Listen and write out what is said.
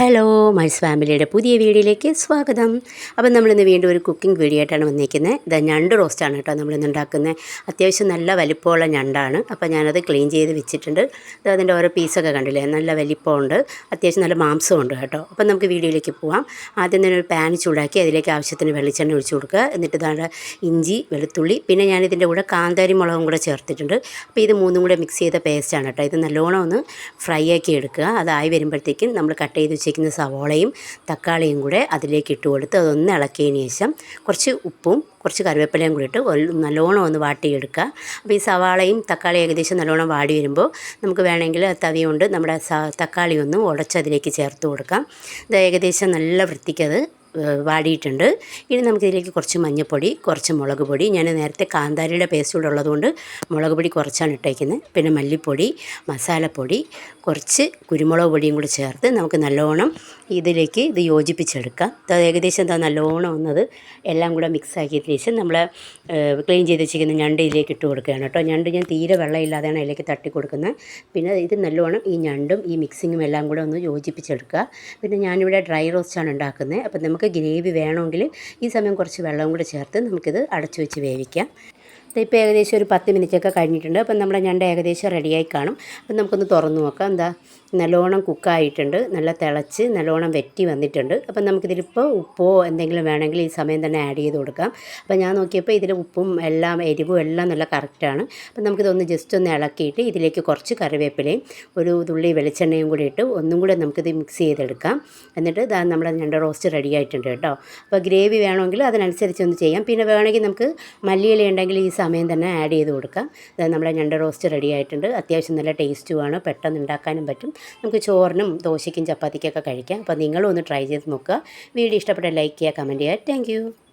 Hello mice ഫാമിലിയുടെ പുതിയ വീഡിയോയിലേക്ക് സ്വാഗതം. അപ്പം നമ്മളിന്ന് വീണ്ടും ഒരു കുക്കിംഗ് വീഡിയോ ആയിട്ടാണ് വന്നിരിക്കുന്നത്. ഇത് ഞണ്ട് റോസ്റ്റാണ് കേട്ടോ നമ്മളിന്ന് ഉണ്ടാക്കുന്നത്. അത്യാവശ്യം നല്ല വലിപ്പമുള്ള ഞണ്ടാണ്. അപ്പോൾ ഞാനത് ക്ലീൻ ചെയ്ത് വെച്ചിട്ടുണ്ട്. ഇത് അതിന്റെ ഓരോ പീസൊക്കെ കണ്ടില്ലേ? നല്ല വലിപ്പമുണ്ട്. അത്യാവശ്യം നല്ല മാംസമുണ്ട് കേട്ടോ. അപ്പം നമുക്ക് വീഡിയോയിലേക്ക് പോവാം. ആദ്യം തന്നെ ഒരു പാൻ ചൂടാക്കി അതിലേക്ക് ആവശ്യത്തിന് വെളിച്ചെണ്ണ ഒഴിച്ചു കൊടുക്കുക. എന്നിട്ട് ഇതാണ് ഇഞ്ചി വെളുത്തുള്ളി പിന്നെ ഞാനിതിന്റെ കൂടെ കാന്താരി മുളകും കൂടെ ചേർത്തിട്ടുണ്ട്. അപ്പോൾ ഇത് മൂന്നും കൂടെ മിക്സ് ചെയ്ത പേസ്റ്റാണ് കേട്ടോ. ഇത് നല്ലോണം ഒന്ന് ഫ്രൈ ആക്കി എടുക്കുക. അതായി വരുമ്പോഴത്തേക്കും നമ്മൾ കട്ട് ചെയ്ത് വെച്ചിരിക്കുന്ന സവോളയും തക്കാളിയും കൂടെ അതിലേക്ക് ഇട്ട് കൊടുത്ത് അതൊന്ന് ഇളക്കിയതിന് ശേഷം കുറച്ച് ഉപ്പും കുറച്ച് കറിവേപ്പിലയും കൂടി ഇട്ട് നല്ലോണം ഒന്ന് വാട്ടിയെടുക്കുക. അപ്പോൾ ഈ സവാളയും തക്കാളിയും ഏകദേശം നല്ലോണം വാടി വരുമ്പോൾ നമുക്ക് വേണമെങ്കിൽ തവി കൊണ്ട് നമ്മുടെ തക്കാളി ഒന്ന് ഉടച്ച് അതിലേക്ക് ചേർത്ത് കൊടുക്കാം. ഇത് ഏകദേശം നല്ല വൃത്തിക്കത് വാടിയിട്ടുണ്ട്. ഇനി നമുക്കിതിലേക്ക് കുറച്ച് മഞ്ഞൾപ്പൊടി കുറച്ച് മുളക് പൊടി. ഞാൻ നേരത്തെ കാന്താരിയുടെ പേസ്റ്റ് കൂടെ ഉള്ളതുകൊണ്ട് മുളക് പൊടി കുറച്ചാണ് ഇട്ടേക്കുന്നത്. പിന്നെ മല്ലിപ്പൊടി മസാലപ്പൊടി കുറച്ച് കുരുമുളക് പൊടിയും കൂടി ചേർത്ത് നമുക്ക് നല്ലോണം ഇതിലേക്ക് ഇത് യോജിപ്പിച്ചെടുക്കാം. ഏകദേശം എന്താ നല്ലോണം ഒന്നത് എല്ലാം കൂടെ മിക്സ് ആക്കിയതിന് ശേഷം നമ്മൾ ക്ലീൻ ചെയ്ത് വെച്ചിരിക്കുന്ന ഞണ്ട് ഇതിലേക്ക് ഇട്ട് കൊടുക്കുകയാണ് കേട്ടോ. ഞണ്ട് ഞാൻ തീരെ വെള്ളമില്ലാതെയാണ് അതിലേക്ക് തട്ടി കൊടുക്കുന്നത്. പിന്നെ ഇത് നല്ലോണം ഈ ഞണ്ടും ഈ മിക്സിങ്ങും എല്ലാം കൂടെ ഒന്ന് യോജിപ്പിച്ചെടുക്കുക. പിന്നെ ഞാനിവിടെ ഡ്രൈ റോസ്റ്റാണ് ഉണ്ടാക്കുന്നത്. അപ്പം നമുക്ക് ഗ്രേവി വേണമെങ്കിൽ ഈ സമയം കുറച്ച് വെള്ളം കൂടെ ചേർത്ത് നമുക്കിത് അടച്ചു വെച്ച് വേവിക്കാം. ഇതിപ്പോൾ ഏകദേശം ഒരു പത്ത് മിനിറ്റൊക്കെ കഴിഞ്ഞിട്ടുണ്ട്. അപ്പം നമ്മുടെ ഞണ്ട് ഏകദേശം റെഡിയായി കാണും. അപ്പം നമുക്കൊന്ന് തുറന്ന് നോക്കാം. എന്താ? നല്ലോണം കുക്കായിട്ടുണ്ട്. നല്ല തിളച്ച് നല്ലോണം വെറ്റി വന്നിട്ടുണ്ട്. അപ്പം നമുക്കിതിലിപ്പോൾ ഉപ്പോ എന്തെങ്കിലും വേണമെങ്കിൽ ഈ സമയം തന്നെ ആഡ് ചെയ്ത് കൊടുക്കാം. അപ്പം ഞാൻ നോക്കിയപ്പോൾ ഇതിൽ ഉപ്പും എല്ലാം എരിവും എല്ലാം നല്ല കറക്റ്റാണ്. അപ്പം നമുക്കിതൊന്ന് ജസ്റ്റ് ഒന്ന് ഇളക്കിയിട്ട് ഇതിലേക്ക് കുറച്ച് കറിവേപ്പിലയും ഒരു തുള്ളി വെളിച്ചെണ്ണയും കൂടി ഇട്ട് ഒന്നും കൂടെ നമുക്കിത് മിക്സ് ചെയ്തെടുക്കാം. എന്നിട്ട് ഇതാ നമ്മുടെ ഞണ്ട് റോസ്റ്റ് റെഡി ആയിട്ടുണ്ട് കേട്ടോ. അപ്പോൾ ഗ്രേവി വേണമെങ്കിൽ അതിനനുസരിച്ച് ഒന്ന് ചെയ്യാം. പിന്നെ വേണമെങ്കിൽ നമുക്ക് മല്ലിയില ഉണ്ടെങ്കിൽ ഈ സമയം തന്നെ ആഡ് ചെയ്ത് കൊടുക്കാം. അത് നമ്മുടെ ഞണ്ട് റോസ്റ്റ് റെഡി ആയിട്ടുണ്ട്. അത്യാവശ്യം നല്ല ടേസ്റ്റുമാണ് പെട്ടെന്ന് ഉണ്ടാക്കാനും പറ്റും. നമുക്ക് ചോറിനും ദോശയ്ക്കും ചപ്പാത്തിക്കൊക്കെ കഴിക്കാം. അപ്പോൾ നിങ്ങളും ഒന്ന് ട്രൈ ചെയ്ത് നോക്കുക. വീഡിയോ ഇഷ്ടപ്പെട്ട ലൈക്ക് ചെയ്യുക കമന്റ് ചെയ്യുക. താങ്ക്